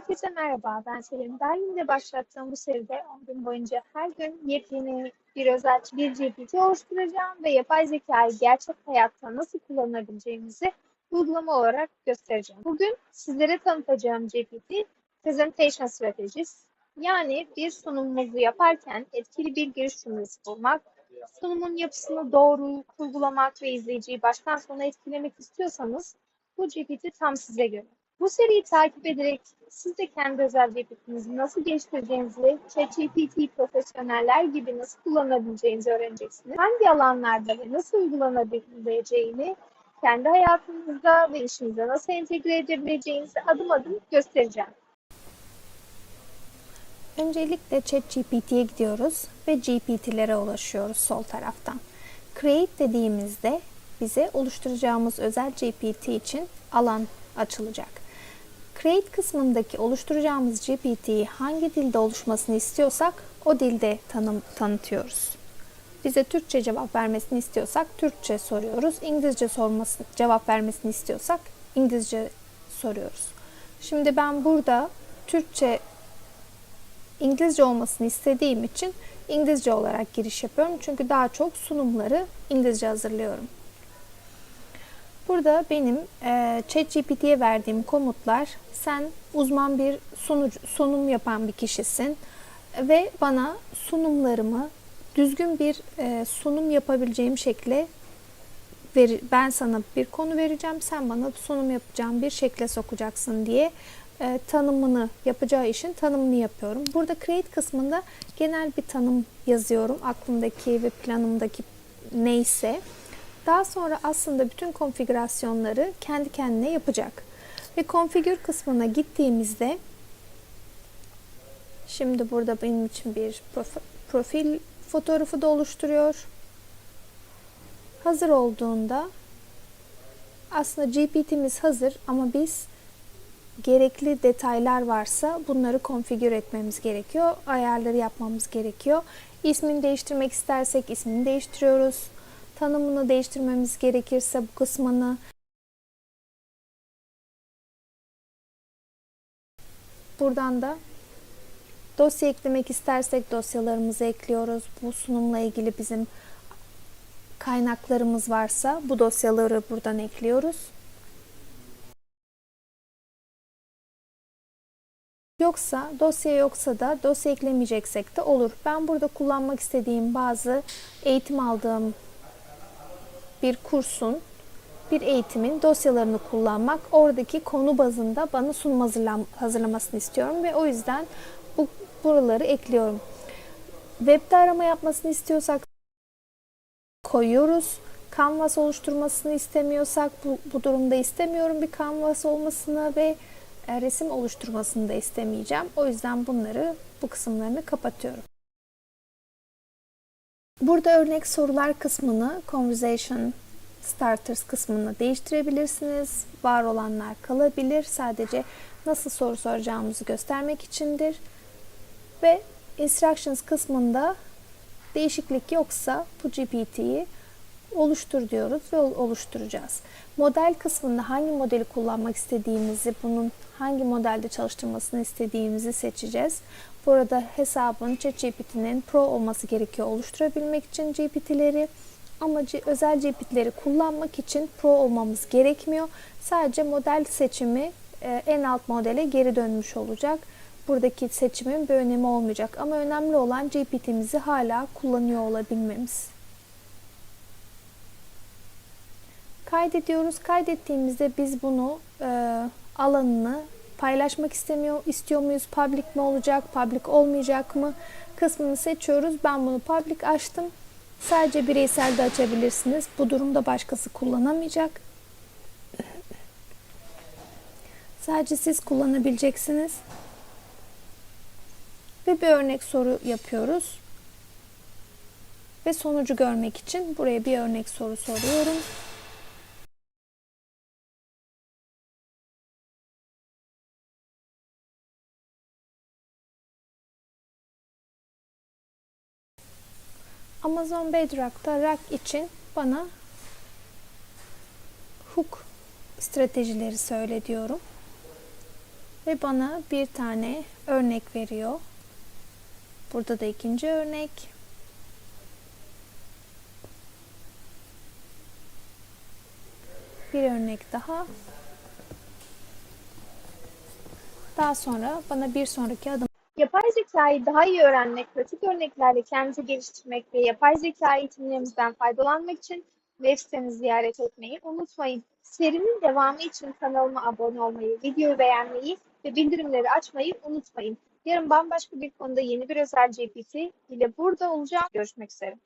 Herkese merhaba, ben Selim. Berlin'de başlattığım bu seride 10 gün boyunca her gün yepyeni bir özel bir GPT oluşturacağım ve yapay zekayı gerçek hayatta nasıl kullanabileceğimizi uygulama olarak göstereceğim. Bugün sizlere tanıtacağım GPT, Presentation Strategies. Yani bir sunumumuzu yaparken etkili bir giriş cümlesi bulmak, sunumun yapısını doğru kurgulamak ve izleyiciyi baştan sona etkilemek istiyorsanız bu GPT tam size göre. Bu seriyi takip ederek siz de kendi özel GPT'nizi nasıl geliştireceğinizi, ChatGPT profesyoneller gibi nasıl kullanabileceğinizi öğreneceksiniz. Hangi alanlarda ve nasıl uygulanabileceğini kendi hayatınızda ve işinize nasıl entegre edebileceğinizi adım adım göstereceğim. Öncelikle ChatGPT'ye gidiyoruz ve GPT'lere ulaşıyoruz sol taraftan. Create dediğimizde bize oluşturacağımız özel GPT için alan açılacak. Create kısmındaki oluşturacağımız GPT'yi hangi dilde oluşmasını istiyorsak o dilde tanım, tanıtıyoruz. Bize Türkçe cevap vermesini istiyorsak Türkçe soruyoruz. İngilizce sorması, cevap vermesini istiyorsak İngilizce soruyoruz. Şimdi ben burada Türkçe İngilizce olmasını istediğim için İngilizce olarak giriş yapıyorum. Çünkü daha çok sunumları İngilizce hazırlıyorum. Burada benim e, ChatGPT'ye verdiğim komutlar sen uzman bir sunucu, sunum yapan bir kişisin ve bana sunumlarımı düzgün bir e, sunum yapabileceğim şekle ver, ben sana bir konu vereceğim sen bana sunum yapacağım bir şekle sokacaksın diye e, tanımını yapacağı işin tanımını yapıyorum. Burada create kısmında genel bir tanım yazıyorum aklımdaki ve planımdaki neyse. Daha sonra aslında bütün konfigürasyonları kendi kendine yapacak. Ve konfigür kısmına gittiğimizde şimdi burada benim için bir profil fotoğrafı da oluşturuyor. Hazır olduğunda aslında GPT'miz hazır ama biz gerekli detaylar varsa bunları konfigür etmemiz gerekiyor. Ayarları yapmamız gerekiyor. İsmini değiştirmek istersek ismini değiştiriyoruz tanımını değiştirmemiz gerekirse bu kısmını buradan da dosya eklemek istersek dosyalarımızı ekliyoruz. Bu sunumla ilgili bizim kaynaklarımız varsa bu dosyaları buradan ekliyoruz. Yoksa dosya yoksa da dosya eklemeyeceksek de olur. Ben burada kullanmak istediğim bazı eğitim aldığım bir kursun, bir eğitimin dosyalarını kullanmak, oradaki konu bazında bana sunum hazırlam hazırlamasını istiyorum ve o yüzden bu buraları ekliyorum. Webde arama yapmasını istiyorsak koyuyoruz. Canvas oluşturmasını istemiyorsak bu, bu durumda istemiyorum bir canvas olmasını ve e, resim oluşturmasını da istemeyeceğim. O yüzden bunları bu kısımlarını kapatıyorum. Burada örnek sorular kısmını Conversation Starters kısmını değiştirebilirsiniz. Var olanlar kalabilir. Sadece nasıl soru soracağımızı göstermek içindir. Ve Instructions kısmında değişiklik yoksa bu GPT'yi oluştur diyoruz ve oluşturacağız. Model kısmında hangi modeli kullanmak istediğimizi, bunun hangi modelde çalıştırmasını istediğimizi seçeceğiz. Burada hesabın ChatGPT'nin Pro olması gerekiyor oluşturabilmek için GPT'leri. Ama özel GPT'leri kullanmak için Pro olmamız gerekmiyor. Sadece model seçimi e, en alt modele geri dönmüş olacak. Buradaki seçimin bir önemi olmayacak. Ama önemli olan GPT'mizi hala kullanıyor olabilmemiz. Kaydediyoruz. Kaydettiğimizde biz bunu e, alanını paylaşmak istemiyor, istiyor muyuz? Public mi olacak, public olmayacak mı? Kısmını seçiyoruz. Ben bunu public açtım. Sadece bireysel de açabilirsiniz. Bu durumda başkası kullanamayacak. Sadece siz kullanabileceksiniz. Ve bir örnek soru yapıyoruz. Ve sonucu görmek için buraya bir örnek soru soruyorum. Amazon Bedrock'ta rack için bana hook stratejileri söyle diyorum. ve bana bir tane örnek veriyor. Burada da ikinci örnek. Bir örnek daha. Daha sonra bana bir sonraki adım Yapay zekayı daha iyi öğrenmek, pratik örneklerle kendinizi geliştirmek ve yapay zeka eğitimlerimizden faydalanmak için web sitemizi ziyaret etmeyi unutmayın. Serinin devamı için kanalıma abone olmayı, videoyu beğenmeyi ve bildirimleri açmayı unutmayın. Yarın bambaşka bir konuda yeni bir özel GPT ile burada olacağım. Görüşmek üzere.